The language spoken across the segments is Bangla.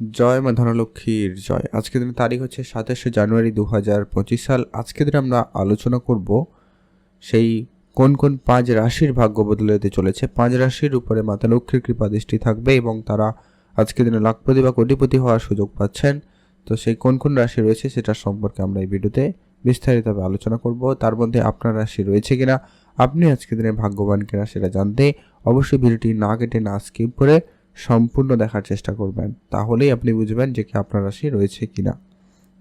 জয় মা ধনলক্ষ্মীর জয়। আজকের দিনের তারিখ হচ্ছে সাতাশে জানুয়ারি দু হাজার পঁচিশ সাল। আজকের দিনে আমরা আলোচনা করব সেই কোন কোন পাঁচ রাশির ভাগ্য বদলে যেতে চলেছে। পাঁচ রাশির উপরে মাতা লক্ষ্মীর কৃপা দৃষ্টি থাকবে এবং তারা আজকের দিনে লাখপতি বা কোটিপতি হওয়ার সুযোগ পাচ্ছেন। তো সেই কোন কোন রাশি রয়েছে সেটার সম্পর্কে আমরা এই ভিডিওতে বিস্তারিতভাবে আলোচনা করব। তার মধ্যে আপনার রাশি রয়েছে কিনা, আপনি আজকের দিনে ভাগ্যবান কিনা সেটা জানতে অবশ্যই ভিডিওটি না কেটে না স্কিপ করে সম্পূর্ণ দেখার চেষ্টা করবেন, তাহলেই আপনি বুঝবেন যে কি আপনার রাশি রয়েছে কিনা।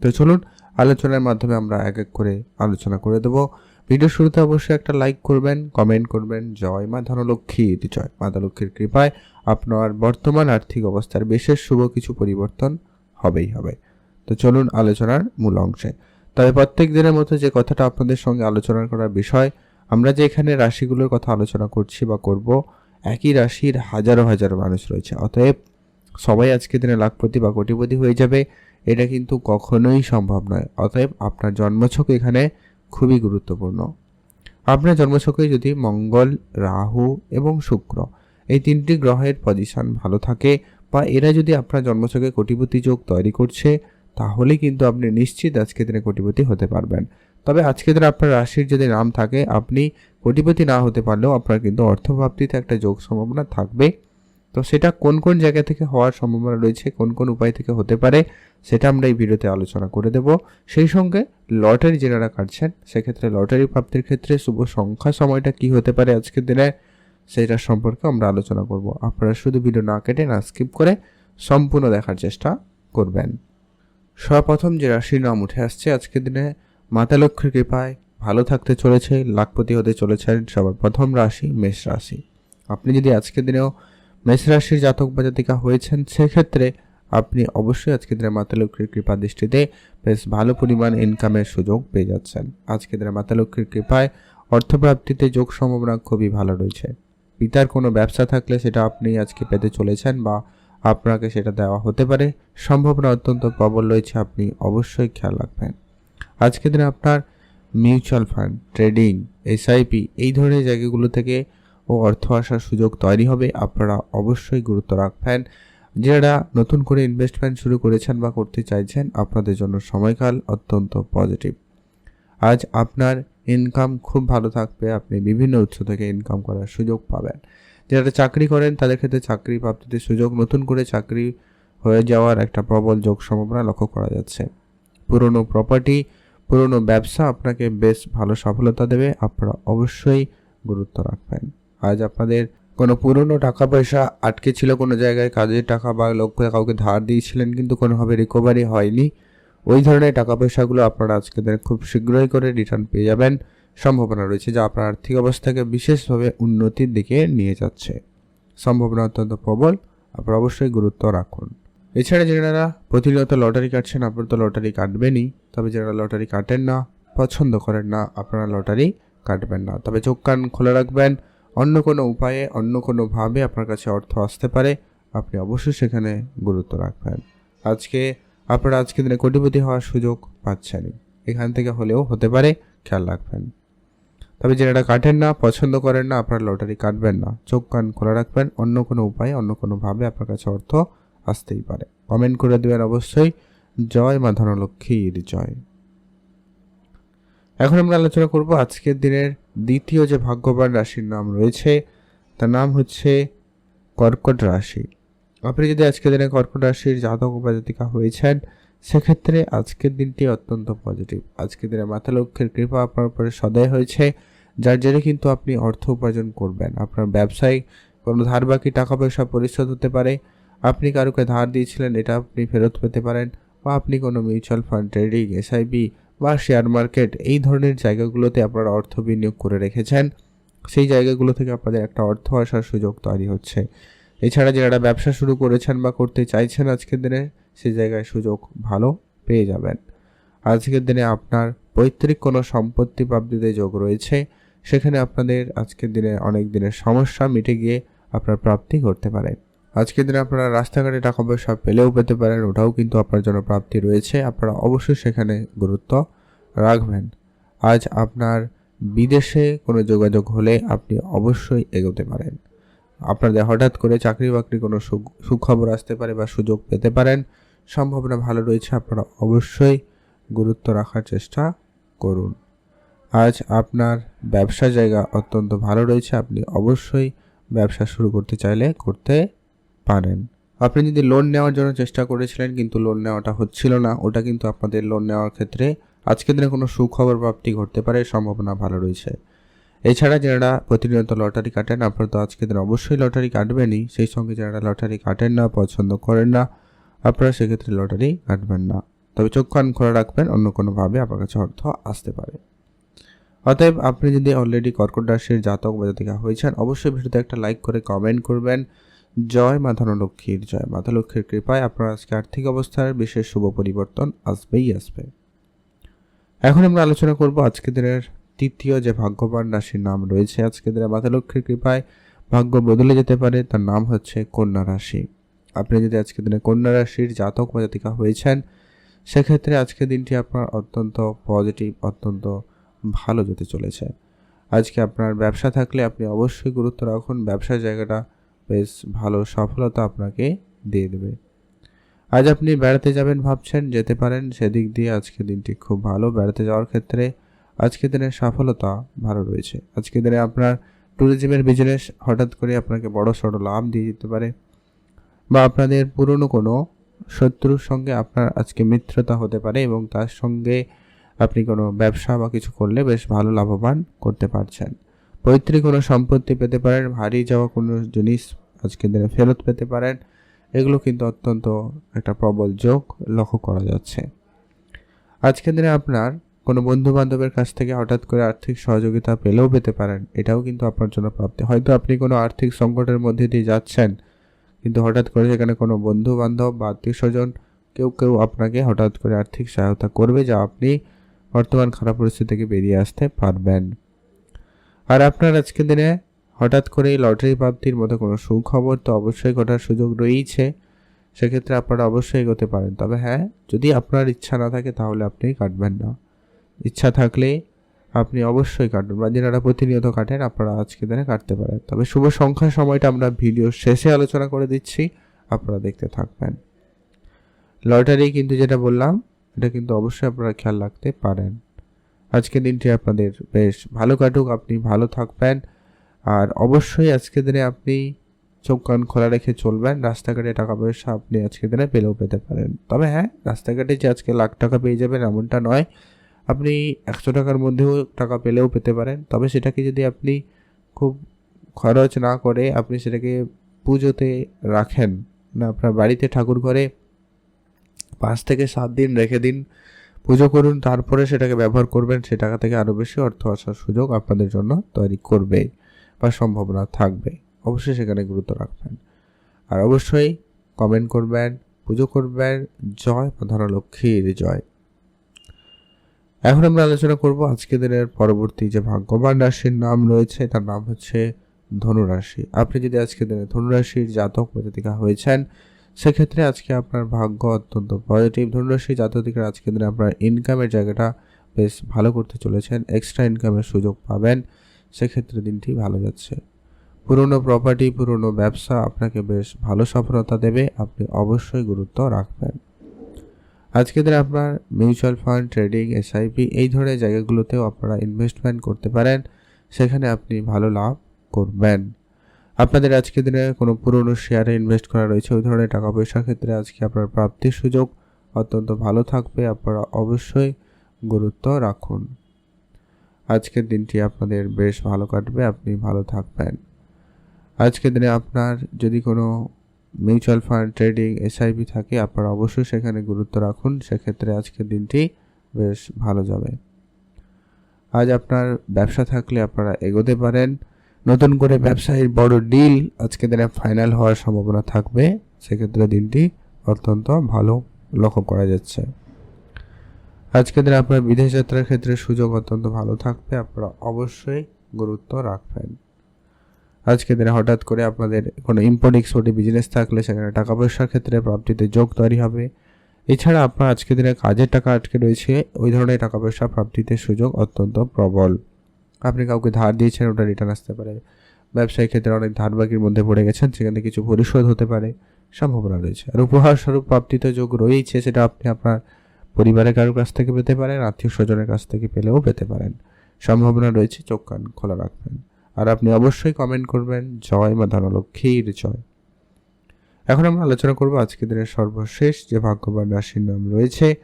তো চলুন, আলোচনার মাধ্যমে আমরা এক এক করে আলোচনা করে দেব। ভিডিও শুরুতে অবশ্যই একটা লাইক করবেন কমেন্ট করবেন, জয় মা ধনলক্ষ্মী ইতি জয় মাতা লক্ষ্মীর কৃপায় আপনার বর্তমান আর্থিক অবস্থার বিশেষ শুভ কিছু পরিবর্তন হবেই হবে। তো চলুন আলোচনার মূল অংশে। তবে প্রত্যেক দিনের মতো যে কথাটা আপনাদের সঙ্গে আলোচনা করার বিষয়, আমরা যে এখানে রাশিগুলোর কথা আলোচনা করছি বা করব একই রাশির হাজারো হাজারো মানুষ রয়েছে। অতএব সবাই আজকে দিনে লাখপতি বা কোটিপতি হয়ে যাবে, এটা কিন্তু কখনোই সম্ভব নয়। অতএব আপনার জন্মছক এখানে খুবই গুরুত্বপূর্ণ। আপনার জন্মছকে যদি মঙ্গল, রাহু এবং শুক্র এই তিনটি গ্রহের পজিশন ভালো থাকে বা এরা যদি আপনার জন্মছকে কোটিপতি যোগ তৈরি করছে, তাহলে কিন্তু আপনি নিশ্চিত আজকে দিনে কোটিপতি হতে পারবেন। তবে আজকে দিনে আপনার রাশির যদি নাম থাকে, আপনি কোটিপতি না হতে পারলেও আপনার কিন্তু অর্থপ্রাপ্তিতে একটা যোগ সম্ভাবনা থাকবে। তো সেটা কোন কোন জায়গা থেকে হওয়ার সম্ভাবনা রয়েছে, কোন কোন উপায় থেকে হতে পারে, সেটা আমরা এই ভিডিওতে আলোচনা করে দেব। সেই সঙ্গে লটারি যেনারা কাটছেন, সেক্ষেত্রে লটারি প্রাপ্তির ক্ষেত্রে শুভ সংখ্যা সময়টা কি হতে পারে আজকের দিনে, সেটা সম্পর্কে আমরা আলোচনা করব। আপনারা শুধু ভিডিও না কেটে, না স্কিপ করে সম্পূর্ণ দেখার চেষ্টা করবেন। সর্বপ্রথম যে রাশির নাম উঠে আসছে আজকের দিনে, মাতা লক্ষ্মীর কৃপায় ভালো থাকতে চলেছে, লাখপতি হতে চলেছেন সবার প্রথম রাশি মেষ রাশি। আপনি যদি আজকের দিনেও মেষ রাশির জাতক বা জাতিকা হয়েছেন, সেক্ষেত্রে আপনি অবশ্যই আজকের মাতা লক্ষ্মীর কৃপা দৃষ্টিতে বেশ ভালো পরিমাণ ইনকামের সুযোগ পেয়ে যাচ্ছেন। আজকের মাতা লক্ষ্মীর কৃপায় অর্থপ্রাপ্তিতে যোগ সম্ভাবনা খুবই ভালো রয়েছে। পিতার কোনো ব্যবসা থাকলে সেটা আপনি আজকে পেতে চলেছেন বা আপনাকে সেটা দেওয়া হতে পারে। সম্ভাবনা অত্যন্ত প্রবল রয়েছে, আপনি অবশ্যই খেয়াল রাখবেন। আজকের দিনে আপনার মিউচুয়াল ফান্ড, ট্রেডিং, এসআইপি এই ধরনের জায়গাগুলো থেকে ও অর্থ আসার সুযোগ তৈরি হবে। আপনারা অবশ্যই গুরুত্ব রাখবেন। যারা নতুন করে ইনভেস্টমেন্ট শুরু করেছেন বা করতে চাইছেন, আপনাদের জন্য সময়কাল অত্যন্ত পজিটিভ আজ আপনার ইনকাম খুব ভালো থাকবে, আপনি বিভিন্ন উৎস থেকে ইনকাম করার সুযোগ পাবেন। যারা চাকরি করেন, তাদের ক্ষেত্রে চাকরি প্রাপ্তিতে সুযোগ, নতুন করে চাকরি হয়ে যাওয়ার একটা প্রবল যোগ সম্ভাবনা লক্ষ্য করা যাচ্ছে। পুরনো প্রপার্টি পুরনো ব্যবসা আপনাকে বেশ ভালো সফলতা দেবে। আপনারা অবশ্যই গুরুত্ব রাখবেন। আজ আপনাদের কোনো পুরনো টাকা পয়সা আটকে ছিল কোনো জায়গায়, কাজের টাকা বা লক্ষ্য কাউকে ধার দিয়েছিলেন কিন্তু কোনোভাবে রিকভারি হয়নি। ওই ধরনের টাকা পয়সাগুলো আপনারা আজকে দিনে খুব শীঘ্রই করে রিটার্ন পেয়ে যাবেন। সম্ভাবনা রয়েছে যা আপনার আর্থিক অবস্থাকে বিশেষভাবে উন্নতির দিকে নিয়ে যাচ্ছে। সম্ভাবনা অত্যন্ত প্রবল। আপনারা অবশ্যই গুরুত্ব রাখুন। এছাড়া যারা প্রতিনিয়ত লটারি কাটছেন, আপনারা তো লটারি কাটবেনই। তবে যারা লটারি কাটেন না, পছন্দ করেন না, আপনারা লটারি কাটবেন না। তবে চোখ কান খোলা রাখবেন। অন্য কোনো উপায়ে, অন্য কোনোভাবে আপনার কাছে অর্থ আসতে পারে, আপনি অবশ্যই সেখানে গুরুত্ব রাখবেন। আজকে, আপনারা আজকে দিনে কোটিপতি হওয়ার সুযোগ পাচ্ছেন এখান থেকে হলেও হতে পারে, খেয়াল রাখবেন। তবে যারা কাটেন না, পছন্দ করেন না, আপনারা লটারি কাটবেন না। চোখ কান খোলা রাখবেন। অন্য কোনো উপায়ে, অন্য কোনোভাবে আপনার কাছে অর্থ আসতেই পারে। কমেন্ট করে দেবেন অবশ্যই। জয় মা ধনলক্ষ্মীর জয়। এখন আমরা আলোচনা করব আজকের দিনের দ্বিতীয় যে ভাগ্যবান রাশির নাম রয়েছে, তার নাম হচ্ছে কর্কট রাশি। আপনি যদি আজকের দিনে কর্কট রাশির জাতক বা জাতিকা হয়েছেন, সেক্ষেত্রে আজকের দিনটি অত্যন্ত পজিটিভ আজকের দিনে মাতা লক্ষ্যের কৃপা আপনার উপরে সদয় হয়েছে, যার জেরে কিন্তু আপনি অর্থ উপার্জন করবেন। আপনার ব্যবসায় কোনো ধার বাকি টাকা পয়সা পরিশোধ হতে পারে আপনি কারোকে ধার দিয়েছিলেন এটা আপনি ফেরত পেতে পারেন বা আপনি কোনো মিউচুয়াল ফান্ড ট্রেডিং এসআইপি বা শেয়ার মার্কেট এই ধরনের জায়গাগুলোতে আপনারা অর্থ বিনিয়োগ করে রেখেছেন। সেই জায়গাগুলো থেকে আপনাদের একটা অর্থ আসার সুযোগ তৈরি হচ্ছে। এছাড়া যারা ব্যবসা শুরু করেছেন বা করতে চাইছেন আজকের দিনে সেই জায়গায় সুযোগ ভালো পেয়ে যাবেন। আজকের দিনে আপনার পৈতৃক কোনো সম্পত্তি প্রাপ্তিতে যোগ রয়েছে। সেখানে আপনাদের আজকের দিনে অনেক দিনের সমস্যা মিটে গিয়ে আপনার প্রাপ্তি করতে পারে। আজকের দিনে আপনারা রাস্তাঘাটে টাকা পয়সা পেলেও পেতে পারেন, ওটাও কিন্তু আপনার জন্য প্রাপ্তি রয়েছে। আপনারা অবশ্যই সেখানে গুরুত্ব রাখবেন। আজ আপনার বিদেশে কোনো যোগাযোগ হলে আপনি অবশ্যই এগোতে পারেন। আপনাদের হঠাৎ করে চাকরি বাকরি কোনো সুখ- সুখবর আসতে পারে বা সুযোগ পেতে পারেন, সম্ভাবনা ভালো রয়েছে, আপনারা অবশ্যই গুরুত্ব রাখার চেষ্টা করুন। আজ আপনার ব্যবসা জায়গা অত্যন্ত ভালো রয়েছে, আপনি অবশ্যই ব্যবসা শুরু করতে চাইলে করতে পারেন। আপনি যদি লোন নেওয়ার জন্য চেষ্টা করেছিলেন, কিন্তু লোন নেওয়াটা হচ্ছিল না, ওটা কিন্তু আপনাদের লোন নেওয়ার ক্ষেত্রে আজকের দিনে কোনো সুখবর প্রাপ্তি ঘটতে পারে, সম্ভাবনা ভালো রয়েছে। এছাড়া যারা প্রতিনিয়ত লটারি কাটেন, আপনারা তো আজকের দিনে অবশ্যই লটারি কাটবেনই, সেই সঙ্গে যারা লটারি কাটেন না, পছন্দ করেন না, আপনারা সেক্ষেত্রে লটারি কাটবেন না। তবে চোখ কান খোলা রাখবেন, অন্য কোনোভাবে আপনার কাছে অর্থ আসতে পারে। অতএব আপনি যদি অলরেডি কর্কট রাশির জাতক বা জাতিকা হয়েছেন, অবশ্যই ভিডিওতে একটা লাইক করে কমেন্ট করবেন। জয় মা ধনলক্ষ্মীর জয়। মাতা লক্ষ্মীর কৃপায় আপনার আজকে আর্থিক অবস্থার বিশেষ শুভ পরিবর্তন আসবেই আসবে। এখন আমরা আলোচনা করব আজকের দিনের তৃতীয় যে ভাগ্যবান রাশির নাম রয়েছে আজকের দিনে মাতা লক্ষ্মীর কৃপায় ভাগ্য বদলে যেতে পারে, তার নাম হচ্ছে কন্যা রাশি। আপনি যদি আজকের দিনে কন্যা রাশির জাতক বা জাতিকা হয়েছেন, সেক্ষেত্রে আজকের দিনটি আপনার অত্যন্ত পজিটিভ, অত্যন্ত ভালো যেতে চলেছে। আজকে আপনার ব্যবসা থাকলে আপনি অবশ্যই গুরুত্ব রাখুন। ব্যবসার জায়গাটা বেশ ভালো সফলতা আপনাকে দিয়ে দেবে। আজ আপনি বেড়াতে যাবেন ভাবছেন, যেতে পারেন, সেদিক দিয়ে আজকে দিনটি খুব ভালো। বেড়াতে যাওয়ার ক্ষেত্রে আজকের দিনের সফলতা ভালো রয়েছে। আজকের দিনে আপনার ট্যুরিজমের বিজনেস হঠাৎ করে আপনাকে বড় সড়ো লাভ দিয়ে যেতে পারে বা আপনাদের পুরনো কোনো শত্রুর সঙ্গে আপনার আজকে মিত্রতা হতে পারে এবং তার সঙ্গে আপনি কোনো ব্যবসা বা কিছু করলে বেশ ভালো লাভবান করতে পারছেন। পৈতৃক কোনো সম্পত্তি পেতে পারেন, হারিয়ে যাওয়া কোনো জিনিস আজকের দিনে ফেরত পেতে পারেন। এগুলো কিন্তু অত্যন্ত একটা প্রবল যোগ লক্ষ্য করা যাচ্ছে। আজকের দিনে আপনার কোনো বন্ধু বান্ধবের কাছ থেকে হঠাৎ করে আর্থিক সহযোগিতা পেলেও পেতে পারেন, এটাও কিন্তু আপনার জন্য প্রাপ্তি। হয়তো আপনি কোনো আর্থিক সংকটের মধ্যে দিয়ে যাচ্ছেন, কিন্তু হঠাৎ করে সেখানে কোনো বন্ধু বান্ধব বা আত্মীয় স্বজন কেউ কেউ আপনাকে হঠাৎ করে আর্থিক সহায়তা করবে, যা আপনি বর্তমান খারাপ পরিস্থিতি থেকে বেরিয়ে আসতে পারবেন। আর আপনার আজকের দিনে হঠাৎ করেই লটারি প্রাপ্তির মতো কোনো সুখবর তো অবশ্যই ঘটার সুযোগ রয়েছে সেক্ষেত্রে আপনারা অবশ্যই এগোতে পারেন। তবে হ্যাঁ যদি আপনার ইচ্ছা না থাকে তাহলে আপনি কাটবেন না। ইচ্ছা থাকলে আপনি অবশ্যই কাটবেন বা যারা প্রতিনিয়ত কাটেন আপনারা আজকে দিনে কাটতে পারেন। তবে শুভ সংখ্যার সময়টা আমরা ভিডিও শেষে আলোচনা করে দিচ্ছি। আপনারা দেখতে থাকবেন। লটারি কিন্তু যেটা বললাম, এটা কিন্তু অবশ্যই আপনারা খেয়াল রাখতে পারেন। আজকের দিনটি আপনাদের বেশ ভালো কাটুক, আপনি ভালো থাকবেন। আর অবশ্যই আজকের দিনে আপনি চোখ কান খোলা রেখে চলবেন। রাস্তাঘাটে টাকা পয়সা আপনি আজকের দিনে পেলেও পেতে পারেন। তবে হ্যাঁ রাস্তাঘাটে যে আজকে লাখ টাকা পেয়ে যাবেন এমনটা নয়। আপনি একশো টাকার মধ্যেও টাকা পেলেও পেতে পারেন। তবে সেটাকে যদি আপনি খুব খরচ না করে আপনি সেটাকে পুজোতে রাখেন না আপনার বাড়িতে ঠাকুর ঘরে পাঁচ থেকে সাত দিন রেখে দিন পুজো করুন, তারপরে সেটাকে ব্যবহার করবেন, সে টাকা থেকে আরও বেশি অর্থ আসার সুযোগ আপনাদের জন্য তৈরি করবে বা সম্ভাবনা থাকবে। অবশ্যই সেখানে গুরুত্ব রাখবেন। আর অবশ্যই কমেন্ট করবেন, পুজো করবেন। জয় প্রধান লক্ষ্মীর জয়। এখন আমরা আলোচনা করব আজকে দিনের পরবর্তী যে ভাগ্যবান রাশির নাম রয়েছে, তার নাম হচ্ছে ধনুরাশি। আপনি যদি আজকে দিনে ধনুরাশির জাতক বা জাতিকা হয়েছেন সেক্ষেত্রে আজকে আপনার ভাগ্য অত্যন্ত পজিটিভ ধনুরাশি জাতকের আজকে দিনে আপনার ইনকামের জায়গাটা বেশ ভালো করতে চলেছেন এক্সট্রা ইনকামের সুযোগ পাবেন, সেক্ষেত্রে দিনটি ভালো যাচ্ছে। পুরনো প্রপার্টি পুরনো ব্যবসা আপনাকে বেশ ভালো সফলতা দেবে, আপনি অবশ্যই গুরুত্ব রাখবেন। আজকে দিনে আপনার মিউচুয়াল ফান্ড ট্রেডিং এসআইপি এই ধরনের জায়গাগুলোতেও আপনারা ইনভেস্টমেন্ট করতে পারেন, সেখানে আপনি ভালো লাভ করবেন। আপনাদের আজকের দিনে কোনো পুরনো শেয়ারে ইনভেস্ট করা রয়েছে, ওই ধরনের টাকা পয়সার ক্ষেত্রে আজকে আপনার প্রাপ্তির সুযোগ অত্যন্ত ভালো থাকবে, আপনারা অবশ্যই গুরুত্ব রাখুন। আজকের দিনটি আপনাদের বেশ ভালো কাটবে, আপনি ভালো থাকবেন। আজকের দিনে আপনার যদি কোনো মিউচুয়াল ফান্ড ট্রেডিং এসআইপি থাকে, আপনারা অবশ্যই সেখানে গুরুত্ব রাখুন, সেক্ষেত্রে আজকের দিনটি বেশ ভালো যাবে। আজ আপনার ব্যবসা থাকলে আপনারা এগোতে পারেন নতুন করে ব্যবসায়ীর বড় ডিল আজকে দিনে ফাইনাল হওয়ার সম্ভাবনা থাকবে, সেক্ষেত্রে দিনটি অত্যন্ত ভালো লক্ষ্য করা যাচ্ছে। আজকের দিনে আপনার বিদেশ যাত্রার ক্ষেত্রে সুযোগ অত্যন্ত ভালো থাকবে, আপনারা অবশ্যই গুরুত্ব রাখবেন। আজকের দিনে হঠাৎ করে আপনাদের কোনো ইম্পোর্ট এক্সপোর্টে বিজনেস থাকলে সেখানে টাকা পয়সার ক্ষেত্রে প্রাপ্তিতে যোগ তৈরি হবে। এছাড়া আপনার আজকের দিনে কাজের টাকা আটকে রয়েছে, ওই ধরনের টাকা পয়সা প্রাপ্তিতে সুযোগ অত্যন্ত প্রবল। আপনি কাউকে ধার দিয়েছেন, ওটা রিটার্ন আসতে পারে। ব্যবসায়ী ক্ষেত্রে অনেক ধারবাকির মধ্যে পড়ে গেছেন, সেখানে কিছু পরিশোধ হতে পারে, সম্ভাবনা রয়েছে। আর উপহার স্বরূপ প্রাপ্তিত যোগ রয়েছে, সেটা আপনি আপনার পরিবারের কারোর কাছ থেকে পেতে পারেন, আত্মীয় স্বজনের কাছ থেকে পেলেও পেতে পারেন। সম্ভাবনা রয়েছে, চোখ কান খোলা রাখবেন। আর আপনি অবশ্যই কমেন্ট করবেন, জয় মা ধনলক্ষ্মীর জয়। এখন আমরা আলোচনা করব আজকের দিনের সর্বশেষ যে ভাগ্যবান রাশির নাম রয়েছে,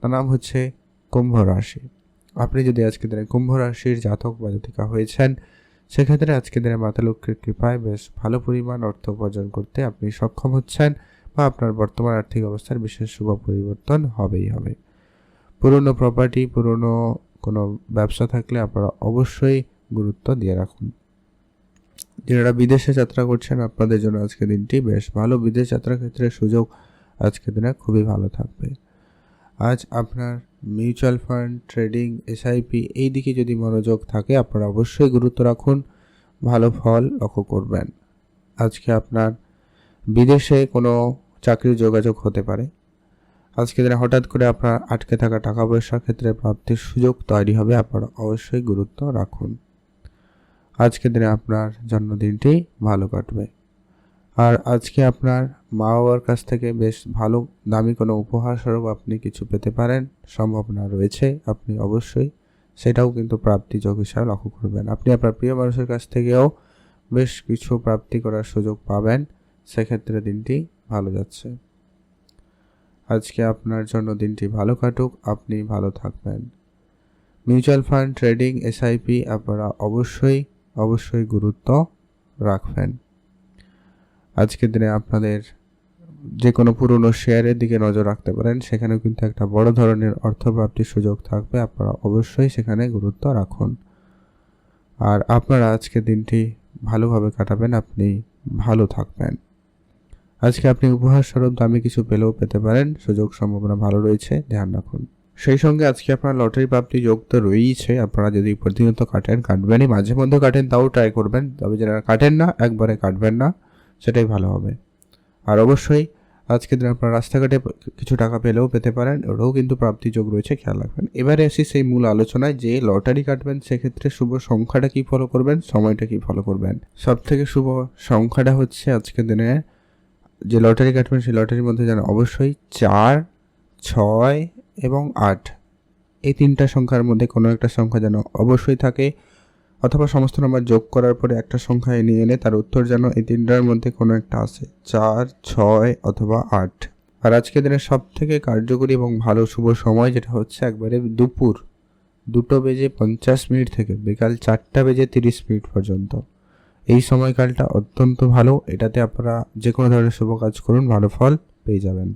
তার নাম হচ্ছে কুম্ভ রাশি। আপনি যদি আজকের দিনে কুম্ভ রাশির জাতক বা জাতিকা হয়েছেন, সেক্ষেত্রে আজকের দিনে মাতা লক্ষ্মীর কৃপায় বেশ ভালো পরিমাণ অর্থ উপার্জন করতে আপনি সক্ষম হচ্ছেন বা আপনার বর্তমান আর্থিক অবস্থার বিশেষ শুভ পরিবর্তন হবেই হবে। পুরনো প্রপার্টি পুরনো কোনো ব্যবসা থাকলে আপনারা অবশ্যই গুরুত্ব দিয়ে রাখুন। যারা বিদেশে যাত্রা করছেন, আপনাদের জন্য আজকে দিনটি বেশ ভালো। বিদেশ যাত্রার ক্ষেত্রে সুযোগ আজকের দিনে খুবই ভালো থাকবে। আজ আপনার মিউচুয়াল ফান্ড, ট্রেডিং এসআইপি এই দিকে যদি মনোযোগ থাকে, আপনারা অবশ্যই গুরুত্ব রাখুন। ভালো ফল লক্ষ্য করবেন। আজকে আপনার বিদেশে কোনো চাকরির যোগাযোগ হতে পারে। আজকে দিনে হঠাৎ করে আপনার আটকে থাকা টাকা পয়সার ক্ষেত্রে প্রাপ্তির সুযোগ তৈরি হবে, আপনারা অবশ্যই গুরুত্ব রাখুন। আজকের দিনে আপনার জন্মদিনটি ভালো কাটবে। আর আজকে আপনার মা বাবার কাছ থেকে বেশ ভালো দামি কোনো উপহার স্বরূপ আপনি কিছু পেতে পারেন, সম্ভাবনা রয়েছে, আপনি অবশ্যই সেটাও কিন্তু প্রাপ্তি যোগ হিসাবে লক্ষ্য করবেন। আপনি আপনার প্রিয় মানুষের কাছ থেকেও বেশ কিছু প্রাপ্তি করার সুযোগ পাবেন, সেক্ষেত্রে দিনটি ভালো যাচ্ছে। আজকে আপনার জন্য দিনটি ভালো কাটুক, আপনি ভালো থাকবেন। মিউচুয়াল ফান্ড, ট্রেডিং, এসআইপি আপনারা অবশ্যই অবশ্যই গুরুত্ব রাখবেন। আজকের দিনে আপনাদের যে কোনো পুরনো শেয়ারের দিকে নজর রাখতে পারেন, সেখানেও কিন্তু একটা বড় ধরনের অর্থপ্রাপ্তির সুযোগ থাকবে। আপনারা অবশ্যই সেখানে গুরুত্ব রাখুন। আর আপনারা আজকের দিনটি ভালোভাবে কাটাবেন, আপনি ভালো থাকবেন। আজকে আপনি উপহার স্বরূপ দামি কিছু পেলেও পেতে পারেন, সুযোগ সম্ভাবনা ভালো রয়েছে, ধ্যান রাখুন। সেই সঙ্গে আজকে আপনার লটারি প্রাপ্তি যোগ তো রয়েইছে, আপনারা যদি প্রতিনিয়ত কাটেন, কাটবেনই, মাঝে মধ্যে কাটেন, তাও ট্রাই করবেন, তবে যারা কাটেন না, একবারে কাটবেন না। সেটাই ভালো হবে। আর অবশ্যই আজকে দিন আপনার রাস্তাঘাটে কিছু টাকা পেলেও পেতে পারেন ওটাও কিন্তু প্রাপ্তিযোগ রয়েছে, খেয়াল রাখবেন। এবারে আসি সেই মূল আলোচনায় যে লটারি কাটবেন, সেক্ষেত্রে শুভ সংখ্যাটা কি ফলো করবেন, সময়টা কি ফলো করবেন? সব থেকে শুভ সংখ্যাটা হচ্ছে আজকের দিনে, যে লটারি কাটবেন সেই লটারির মধ্যে যেন অবশ্যই চার, ছয় এবং আট। এই তিনটা সংখ্যার মধ্যে কোনো একটা সংখ্যা যেন অবশ্যই থাকে। অথবা সমস্ত নাম্বার যোগ করার পরে একটা সংখ্যা নিয়ে এনে তার উত্তর যেন এই তিনটার মধ্যে কোনো একটা আসে চার, ছয় অথবা আট। আর আজকের দিনের সব থেকে কার্যকরী এবং ভালো শুভ সময় যেটা হচ্ছে একবারে দুপুর দুটো বেজে পঞ্চাশ মিনিট থেকে বিকাল চারটা বেজে তিরিশ মিনিট পর্যন্ত। এই সময়কালটা অত্যন্ত ভালো। এটাতে আপনারা যে কোনো ধরনের শুভ কাজ করুন, ভালো ফল পেয়ে যাবেন।